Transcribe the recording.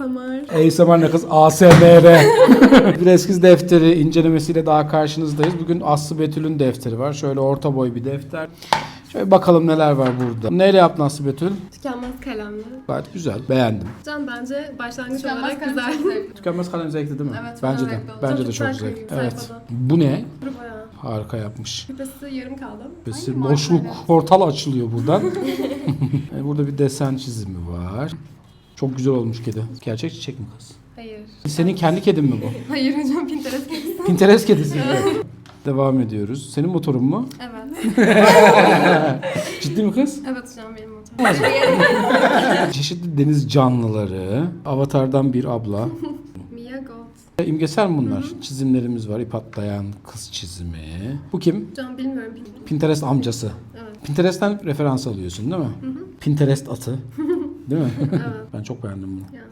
ASMR. ASMR ne kız? ASMR. bir eskiz defteri incelemesiyle daha karşınızdayız. Bugün Aslı Betül'ün defteri var. Şöyle orta boy bir defter. Şöyle bakalım neler var burada. Neyle yaptın Aslı Betül? Tükenmez kalemli. Gayet güzel. Beğendim. Can bence başlangıç Tükenmez olarak kalem güzel. çok zevkli. Tükenmez kalem zevkli değil mi? Evet, Bence de. zevkli oldu. Bence Çok de çok güzel zevkli. Evet. sayfada. Bu ne? Kuru. Harika yapmış. Küpesi yarım kaldı. Hangi boşluk, portal açılıyor buradan. E, Burada bir desen çizimi var. Çok güzel olmuş kedi. Gerçek çiçek mi kız? Hayır. Senin kendi kedin mi bu? Hayır hocam Pinterest kedisi. Pinterest kedisi mi? Devam ediyoruz. Senin motorun mu? Evet. Ciddi mi kız? Evet hocam benim motorum. Çeşitli deniz canlıları. Avatar'dan bir abla. Mia Gold. E, İmgesel mi bunlar? Çizimlerimiz var. İp atlayan kız çizimi. Bu kim? Hocam bilmiyorum. Pinterest. Amcası. Evet. Pinterest'ten referans alıyorsun değil mi? Pinterest atı. Değil mi? Evet. ben çok beğendim bunu. Yani.